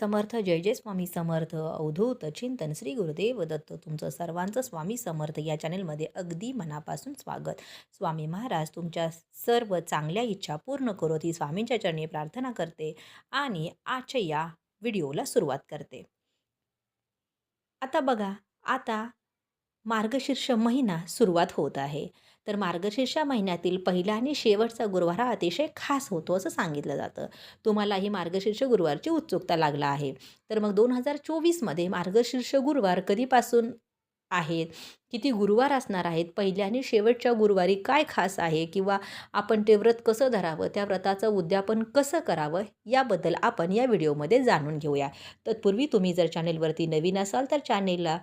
समर्थ. जय जय स्वामी समर्थ. अवधूत चिंतन श्री गुरुदेव दत्त. तुमचं सर्वांचं स्वामी समर्थ या चॅनेलमध्ये अगदी मनापासून स्वागत. स्वामी महाराज तुमच्या सर्व चांगल्या इच्छा पूर्ण करोत. ही स्वामींच्या चरणी प्रार्थना करते आणि आजच्या या व्हिडिओला सुरुवात करते. आता बघा आता मार्गशीर्ष महिना सुरुवात होत आहे. तर मार्गशीर्षा महिन्यातील पहिला आणि शेवटचा गुरुवार हा अतिशय खास होतो असं सांगितलं जातं. तुम्हाला ही मार्गशीर्ष गुरुवारची उत्सुकता लागला आहे. तर मग दोन हजार चोवीसमध्ये मार्गशीर्ष गुरुवार कधीपासून आहेत किती गुरुवार असणार आहेत? पहिल्या आणि शेवटच्या गुरुवारी काय खास आहे? किंवा आपण ते व्रत कसं धरावं? त्या व्रताचं उद्यापन कसं करावं? याबद्दल आपण या व्हिडिओमध्ये जाणून घेऊया. तत्पूर्वी तुम्ही जर चॅनेलवरती नवीन असाल तर चॅनेलला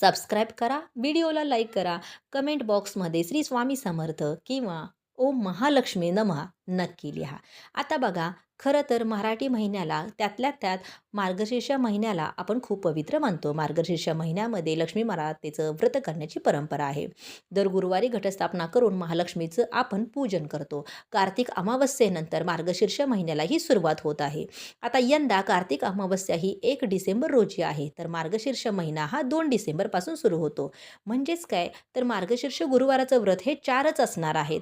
सबस्क्राईब करा व्हिडिओला लाईक करा कमेंट बॉक्समध्ये श्री स्वामी समर्थ किंवा ओम महालक्ष्मी नमः नक्की लिहा. आता बघा खरं तर मराठी महिन्याला त्यातल्या त्यात मार्गशीर्ष महिन्याला आपण खूप पवित्र मानतो. मार्गशीर्ष महिन्यामध्ये लक्ष्मी मातेचं व्रत करण्याची परंपरा आहे. दर गुरुवारी घटस्थापना करून महालक्ष्मीचं आपण पूजन करतो. कार्तिक अमावस्येनंतर मार्गशीर्ष महिन्यालाही सुरुवात होत आहे. आता यंदा कार्तिक अमावस्या ही एक डिसेंबर रोजी आहे तर मार्गशीर्ष महिना हा दोन डिसेंबरपासून सुरू होतो. म्हणजेच काय? तर मार्गशीर्ष गुरुवाराचं व्रत हे चारच असणार आहेत.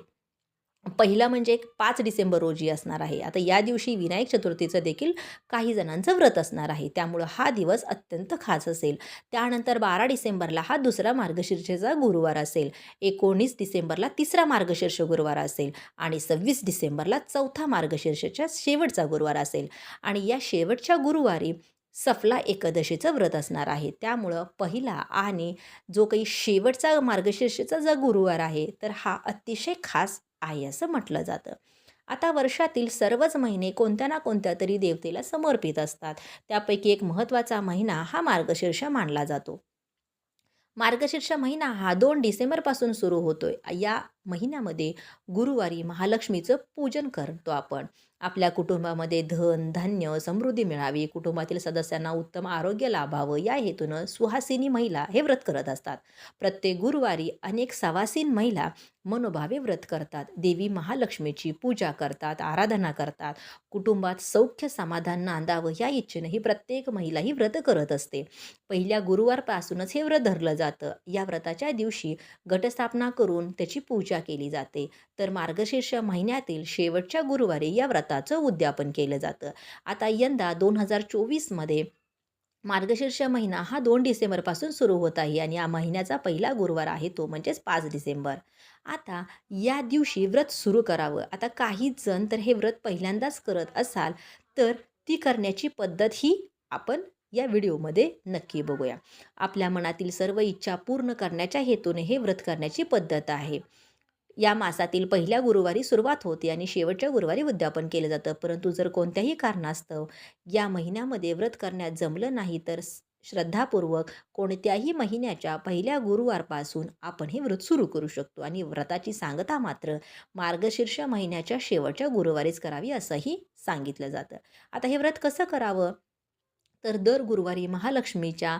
पहिला म्हणजे एक पाच डिसेंबर रोजी असणार आहे. आता या दिवशी विनायक चतुर्थीचं देखील काही जणांचं व्रत असणार आहे. त्यामुळं हा दिवस अत्यंत खास असेल. त्यानंतर बारा डिसेंबरला हा दुसरा मार्गशीर्षेचा गुरुवार असेल. एकोणीस डिसेंबरला तिसरा मार्गशीर्ष गुरुवार असेल. आणि सव्वीस डिसेंबरला चौथा मार्गशीर्षच्या शेवटचा गुरुवार असेल. आणि या शेवटच्या गुरुवारी सफला एकादशीचं व्रत असणार आहे. त्यामुळं पहिला आणि जो काही शेवटचा मार्गशीर्षेचा जो गुरुवार आहे तर हा अतिशय खास आहे असं म्हटलं जातं. आता वर्षातील सर्वच महिने कोणत्या ना कोणत्या तरी देवतेला समर्पित असतात. त्यापैकी एक महत्त्वाचा महिना हा मार्गशीर्ष मानला जातो. मार्गशीर्ष महिना हा दोन डिसेंबरपासून सुरू होतोय. या महिन्यामध्ये गुरुवारी महालक्ष्मीचं पूजन करतो आपण. आपल्या कुटुंबामध्ये धन धान्य समृद्धी मिळावी. कुटुंबातील सदस्यांना उत्तम आरोग्य लाभावं. या हेतूनं सुहासिनी महिला हे व्रत करत असतात. प्रत्येक गुरुवारी अनेक सवासीन महिला मनोभावे व्रत करतात. देवी महालक्ष्मीची पूजा करतात आराधना करतात. कुटुंबात सौख्य समाधान नांदावं या इच्छेनं ही प्रत्येक महिला ही व्रत करत असते. पहिल्या गुरुवारपासूनच हे व्रत धरलं जातं. या व्रताच्या दिवशी घटस्थापना करून त्याची पूजा पूजा केली जाते. तर मार्गशीर्ष महिन्यातील शेवटच्या गुरुवारी या व्रताचं उद्यापन केलं जातं. आता यंदा दोन हजार चोवीसमध्ये मार्गशीर्ष महिना हा दोन डिसेंबरपासून सुरू होत आहे आणि या महिन्याचा पहिला गुरुवार आहे तो म्हणजेच पाच डिसेंबर. आता या दिवशी व्रत सुरू करावं. आता काही जण तर हे व्रत पहिल्यांदाच करत असाल तर ती करण्याची पद्धत ही आपण या व्हिडिओमध्ये नक्की बघूया. आपल्या मनातील सर्व इच्छा पूर्ण करण्याच्या हेतूने हे व्रत करण्याची पद्धत आहे. या मासातील पहिल्या गुरुवारी सुरुवात होते आणि शेवटच्या गुरुवारी उद्यापन केलं जातं. परंतु जर कोणत्याही कारणास्तव या महिन्यामध्ये व्रत करण्यात जमलं नाही तर श्रद्धापूर्वक कोणत्याही महिन्याच्या पहिल्या गुरुवारपासून आपण हे व्रत सुरू करू शकतो. आणि व्रताची सांगता मात्र मार्गशीर्ष महिन्याच्या शेवटच्या गुरुवारीच करावी असंही सांगितलं जातं. आता हे व्रत कसं करावं? तर दर गुरुवारी महालक्ष्मीच्या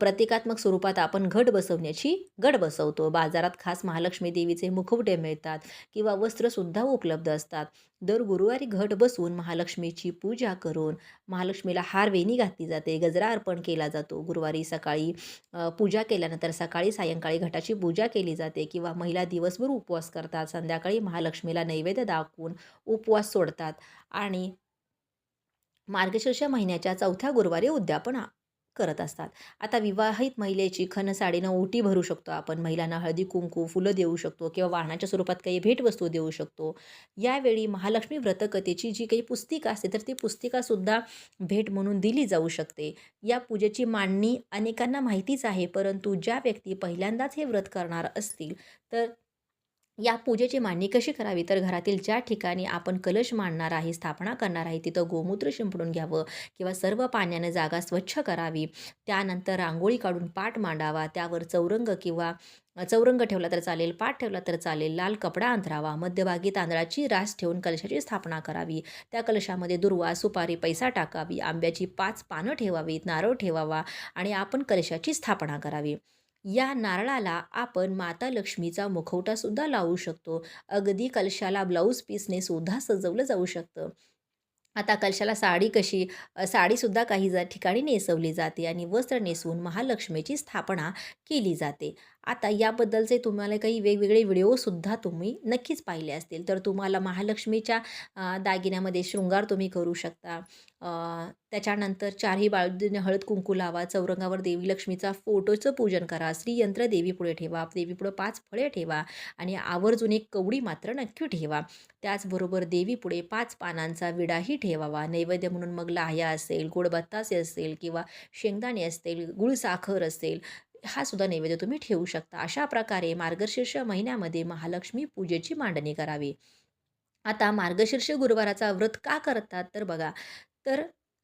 प्रतिकात्मक स्वरूपात आपण घट बसवण्याची घट बसवतो. बाजारात खास महालक्ष्मी देवीचे मुखवटे मिळतात किंवा वस्त्रसुद्धा उपलब्ध असतात. दर गुरुवारी घट बसवून महालक्ष्मीची पूजा करून महालक्ष्मीला हार वेणी घातली जाते गजरा अर्पण केला जातो. गुरुवारी सकाळी पूजा केल्यानंतर सकाळी सायंकाळी घटाची पूजा केली जाते किंवा महिला दिवसभर उपवास करतात. संध्याकाळी महालक्ष्मीला नैवेद्य दाखवून उपवास सोडतात आणि मार्गशीर्ष महिन्याच्या चौथ्या गुरुवारी उद्यापन करत असतात. आता विवाहित महिलेची खन साडीनं ओटी भरू शकतो आपण. महिलांना हळदी कुंकू फुलं देऊ शकतो किंवा वाहनाच्या स्वरूपात काही भेटवस्तू देऊ शकतो. यावेळी महालक्ष्मी व्रतकथेची जी काही पुस्तिका असते तर ती पुस्तिकासुद्धा भेट म्हणून दिली जाऊ शकते. या पूजेची मांडणी अनेकांना माहितीच आहे परंतु ज्या व्यक्ती पहिल्यांदाच हे व्रत करणार असतील तर या पूजेची मांडणी कशी करावी? तर घरातील ज्या ठिकाणी आपण कलश मांडणार आहे स्थापना करणार आहे तिथं गोमूत्र शिंपडून घ्यावं किंवा सर्व पाण्यानं जागा स्वच्छ करावी. त्यानंतर रांगोळी काढून पाठ मांडावा त्यावर चौरंग किंवा चौरंग ठेवला तर चालेल पाठ ठेवला तर चालेल लाल कपडा अंतरावा मध्यभागी तांदळाची रास ठेवून कलशाची स्थापना करावी. त्या कलशामध्ये दुर्वा सुपारी पैसा टाकावी आंब्याची पाच पानं ठेवावीत नारळ ठेवावा आणि आपण कलशाची स्थापना करावी. या नारळाला आपण माता लक्ष्मीचा मुखवटासुद्धा लावू शकतो. अगदी कलशाला ब्लाऊज पीसने सुद्धा सजवलं जाऊ शकतं. आता कलशाला साडी कशी साडीसुद्धा काही जा ठिकाणी नेसवली जाते आणि वस्त्र नेसवून महालक्ष्मीची स्थापना केली जाते. आता याबद्दलचे तुम्हाला काही वेगवेगळे व्हिडिओसुद्धा तुम्ही नक्कीच पाहिले असतील. तर तुम्हाला महालक्ष्मीच्या दागिन्यामध्ये शृंगार तुम्ही करू शकता. त्याच्यानंतर चारही बाजूने हळद कुंकू लावा चौरंगावर देवी लक्ष्मीचा फोटोचं पूजन करा श्रीयंत्र देवीपुढे ठेवा देवीपुढं पाच फळे ठेवा आणि आवर्जून एक कवडी मात्र नक्की ठेवा. त्याचबरोबर देवीपुढे पाच पानांचा विडाही ठेवावा. नैवेद्य म्हणून मग लाह्या असेल गोड बत्तासे असेल किंवा शेंगदाणे असतील गुळसाखर असेल हा सुद्धा नैवेद्य तुम्ही ठेवू शकता. अशा प्रकारे मार्गशीर्ष महिन्यामध्ये महालक्ष्मी पूजेची मांडणी करावी. आता मार्गशीर्ष गुरुवाराचा व्रत का करतात? तर बघा तर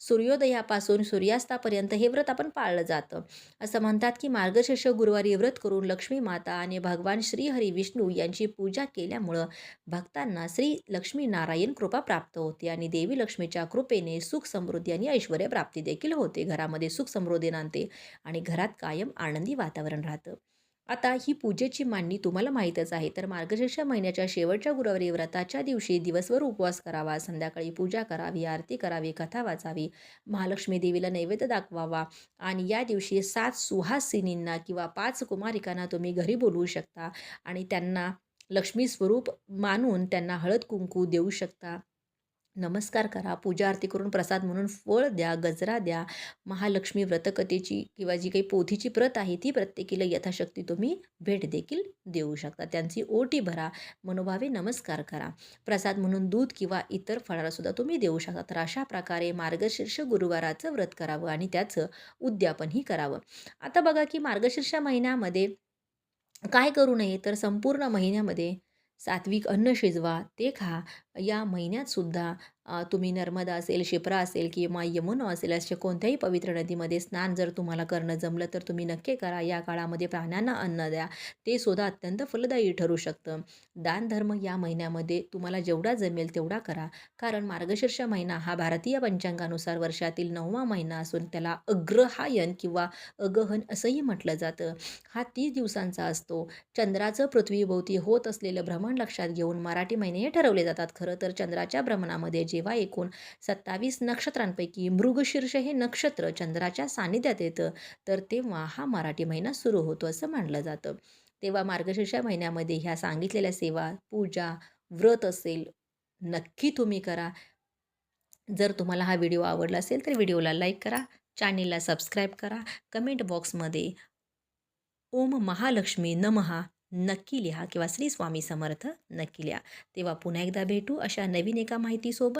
सूर्योदयापासून सूर्यास्तापर्यंत हे व्रत आपण पाळलं जातं. असं म्हणतात की मार्गशीर्ष गुरुवारी व्रत करून लक्ष्मी माता आणि भगवान श्रीहरी विष्णू यांची पूजा केल्यामुळं भक्तांना श्री लक्ष्मी नारायण कृपा प्राप्त होते आणि देवी लक्ष्मीच्या कृपेने सुख समृद्धी आणि ऐश्वर प्राप्ती देखील होते. घरामध्ये सुख समृद्धी नांदते आणि घरात कायम आनंदी वातावरण राहतं. आता ही पूजेची मांडणी तुम्हाला माहीतच आहे. तर मार्गशीर्ष महिन्याच्या शेवटच्या गुरुवारी व्रताच्या दिवशी दिवसभर उपवास करावा. संध्याकाळी पूजा करावी आरती करावी कथा वाचावी. महालक्ष्मी देवीला नैवेद्य दाखवावा. आणि या दिवशी सात सुहासिनींना किंवा पाच कुमारिकांना तुम्ही घरी बोलवू शकता. आणि त्यांना लक्ष्मी स्वरूप मानून त्यांना हळद कुंकू देऊ शकता. नमस्कार करा पूजा आरती करून प्रसाद म्हणून फळ द्या गजरा द्या महालक्ष्मी व्रतकथेची किंवा जी काही पोथीची प्रत आहे ती प्रत्येकीला यथाशक्ती तुम्ही भेट देखील देऊ शकता. त्यांची ओटी भरा मनोभावे नमस्कार करा. प्रसाद म्हणून दूध किंवा इतर फळालासुद्धा तुम्ही देऊ शकता. तर अशा प्रकारे मार्गशीर्ष गुरुवाराचं व्रत करावं आणि त्याचं उद्यापनही करावं. आता बघा की मार्गशीर्ष महिन्यामध्ये काय करू नये? तर संपूर्ण महिन्यामध्ये सात्विक अन्न शिजवा ते खा. या महिन्यातसुद्धा तुम्ही नर्मदा असेल शिप्रा असेल किंवा यमुना असेल अशा कोणत्याही पवित्र नदीमध्ये स्नान जर तुम्हाला करणं जमलं तर तुम्ही नक्की करा. या काळामध्ये प्राण्यांना अन्न द्या. ते सुद्धा अत्यंत फलदायी ठरू शकतं. दानधर्म या महिन्यामध्ये तुम्हाला जेवढा जमेल तेवढा करा. कारण मार्गशीर्ष महिना हा भारतीय पंचांगानुसार वर्षातील नववा महिना असून त्याला अग्रहायन किंवा अगहन असंही म्हटलं जातं. हा तीस दिवसांचा असतो. चंद्राचं पृथ्वीभोवती होत असलेलं भ्रमण लक्षात घेऊन मराठी महिने हे ठरवले जातात खरं तर चंद्राच्या भ्रमणामध्ये जेव्हा एकूण सत्तावीस नक्षत्रांपैकी मृगशीर्ष हे नक्षत्र चंद्राच्या सानिध्यात येतं तर तेव्हा हा मराठी महिना सुरू होतो असं मानलं जातं. तेव्हा मार्गशीर्ष महिन्यामध्ये ह्या सांगितलेल्या सेवा पूजा व्रत असेल नक्की तुम्ही करा. जर तुम्हाला हा व्हिडिओ आवडला असेल तर व्हिडिओला लाईक करा चॅनेलला सबस्क्राईब करा. कमेंट बॉक्समध्ये ओम महालक्ष्मी नमहा नक्की लिहा किंवा श्री स्वामी समर्थ नक्की लिहा. तेव्हा पुन्हा एकदा भेटू अशा नवीन एका माहितीसोबत.